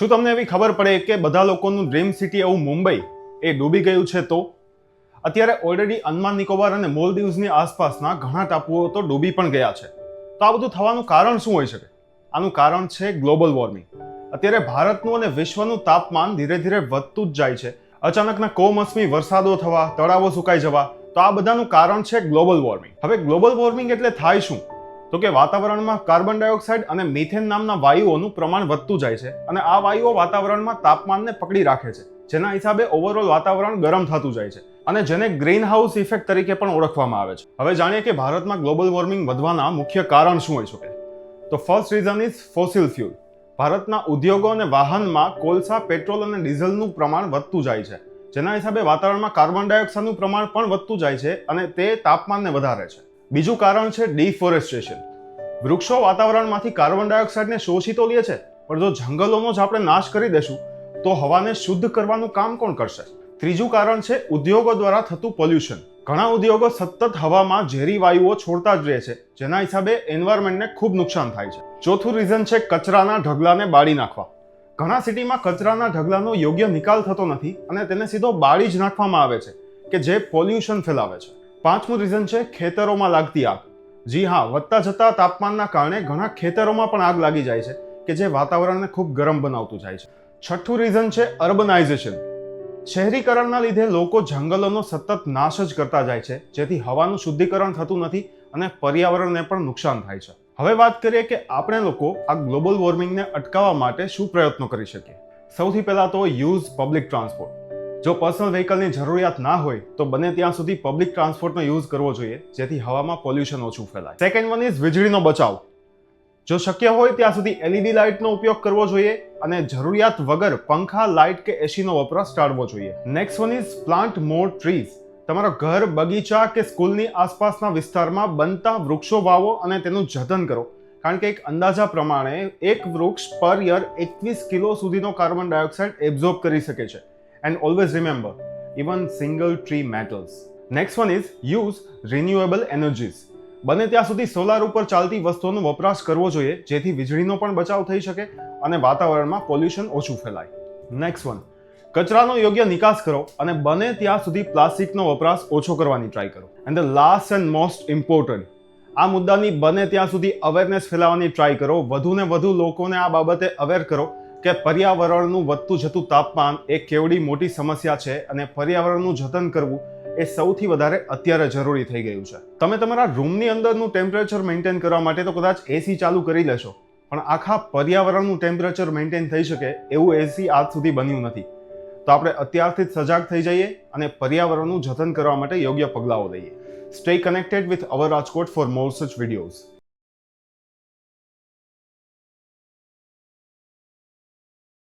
શું તમને એવી ખબર પડે કે બધા લોકોનું ડ્રીમ સિટી એવું મુંબઈ એ ડૂબી ગયું છે તો? અત્યારે ઓલરેડી અંદમાન નિકોબાર અને મોલદીવ્સની આસપાસના ઘણા ટાપુઓ તો ડૂબી પણ ગયા છે. તો આ બધું થવાનું કારણ શું હોઈ શકે? આનું કારણ છે ગ્લોબલ વોર્મિંગ. અત્યારે ભારતનું અને વિશ્વનું તાપમાન ધીરે ધીરે વધતું જ જાય છે. અચાનકના કોમોસમી વરસાદો થવા, તળાવો સુકાઈ જવા, તો આ બધાનું કારણ છે ગ્લોબલ વોર્મિંગ. હવે ગ્લોબલ વોર્મિંગ એટલે થાય શું? તો કે વાતાવરણમાં કાર્બન ડાયોક્સાઇડ અને મિથેન નામના વાયુઓનું પ્રમાણ વધતું જાય છે અને આ વાયુઓ વાતાવરણમાં તાપમાનને પકડી રાખે છે, જેના હિસાબે ઓવરઓલ વાતાવરણ ગરમ થતું જાય છે અને જેને ગ્રીન હાઉસ ઇફેક્ટ તરીકે પણ ઓળખવામાં આવે છે. હવે જાણીએ કે ભારતમાં ગ્લોબલ વોર્મિંગ વધવાના મુખ્ય કારણ શું હોઈ શકે તો. First reason is fossil fuel ભારતના ઉદ્યોગો અને વાહનમાં કોલસા, પેટ્રોલ અને ડીઝલનું પ્રમાણ વધતું જાય છે, જેના હિસાબે વાતાવરણમાં કાર્બન ડાયોક્સાઇડનું પ્રમાણ પણ વધતું જાય છે અને તે તાપમાનને વધારે છે. બીજું કારણ છે ડિફોરેસ્ટેશન. વૃક્ષો વાતાવરણમાંથી કાર્બન ડાયોક્સાઇડને શોષી તો લે છે. પણ જો જંગલોનો જ આપણે નાશ કરી દેશું, તો હવાને શુદ્ધ કરવાનું કામ કોણ કરશે? ત્રીજું કારણ છે ઉદ્યોગો દ્વારા થતું પોલ્યુશન. ઘણા ઉદ્યોગો સતત હવામાં ઝેરી વાયુઓ છોડતા જ રહે છે, જેના હિસાબે એન્વાયરમેન્ટને ખૂબ નુકસાન થાય છે. ચોથું રીઝન છે કચરાના ઢગલાને બાળી નાખવા. ઘણા સિટીમાં કચરાના ઢગલાનો યોગ્ય નિકાલ થતો નથી અને તેને સીધો બાળી જ નાખવામાં આવે છે, કે જે પોલ્યુશન ફેલાવે છે. પાંચમું રીઝન છે ખેતરોમાં લાગતી આગ. જી હા, વધતા જતા તાપમાનના કારણે ઘણા ખેતરોમાં પણ આગ લાગી જાય છે, કે જે વાતાવરણને ખૂબ ગરમ બનાવતું જાય છે. છઠ્ઠું રીઝન છે અર્બનાઇઝેશન શહેરીકરણના લીધે લોકો જંગલોનો સતત નાશ જ કરતા જાય છે, જેથી હવાનું શુદ્ધિકરણ થતું નથી અને પર્યાવરણને પણ નુકસાન થાય છે. હવે વાત કરીએ કે આપણે લોકો આ ગ્લોબલ વોર્મિંગને અટકાવવા માટે શું પ્રયત્નો કરી શકીએ? સૌથી પહેલાં તો યુઝ પબ્લિક ટ્રાન્સપોર્ટ જો પર્સનલ વ્હીકલની જરૂરિયાત ના હોય, તો બને ત્યાં સુધી પબ્લિક ટ્રાન્સપોર્ટનો યુઝ કરવો જોઈએ, જેથી હવામાં પોલ્યુશન ઓછું ફેલાય. સેકન્ડ વન ઇઝ વીજળીનો બચાવ. જો શક્ય હોય, ત્યાં સુધી એલઈડી લાઇટનો ઉપયોગ કરવો જોઈએ અને જરૂરિયાત વગર પંખા લાઇટ કે એસીનો વપરાશ ટાળવો જોઈએ. Next one is plant more trees તમારા ઘર, બગીચા કે સ્કૂલની આસપાસના વિસ્તારમાં બનતા વૃક્ષો વાવો અને તેનું જતન કરો. કારણ કે એક અંદાજા પ્રમાણે એક વૃક્ષ પર યર એકવીસ કિલો સુધીનો કાર્બન ડાયોક્સાઇડ એબ્ઝોર્બ કરી શકે છે. And always remember even single tree matters. Next one is use renewable energies બને ત્યાં સુધી સોલાર ઉપર ચાલતી વસ્તુઓનો વપરાશ કરવો જોઈએ, જેથી વીજળીનો પણ બચાવ થઈ શકે અને વાતાવરણમાં પોલ્યુશન ઓછું ફેલાય. નેક્સ્ટ વન કચરાનો યોગ્ય નિકાસ કરો અને બને ત્યાં સુધી પ્લાસ્ટિકનો વપરાશ ઓછો કરવાની ટ્રાય કરો. And the last and most important આ મુદ્દાની બને ત્યાં સુધી અવેરનેસ ફેલાવવાની ટ્રાય કરો. વધુને વધુ લોકોને આ બાબતે અવેર કરો. કે પર્યાવરણનું વધતું જતું તાપમાન એ કેવડી મોટી સમસ્યા છે અને પર્યાવરણનું જતન કરવું એ સૌથી વધારે અત્યારે જરૂરી થઈ ગયું છે. તમે તમારા રૂમની અંદરનું ટેમ્પરેચર મેન્ટેન કરવા માટે તો કદાચ એસી ચાલુ કરી લેશો, પણ આખા પર્યાવરણનું ટેમ્પરેચર મેન્ટેન થઈ શકે એવું એસી આજ સુધી બન્યું નથી. તો આપણે અત્યારથી જ સજાગ થઈ જઈએ અને પર્યાવરણનું જતન કરવા માટે યોગ્ય પગલાઓ લઈએ. Stay connected with our Rajkot for more such videos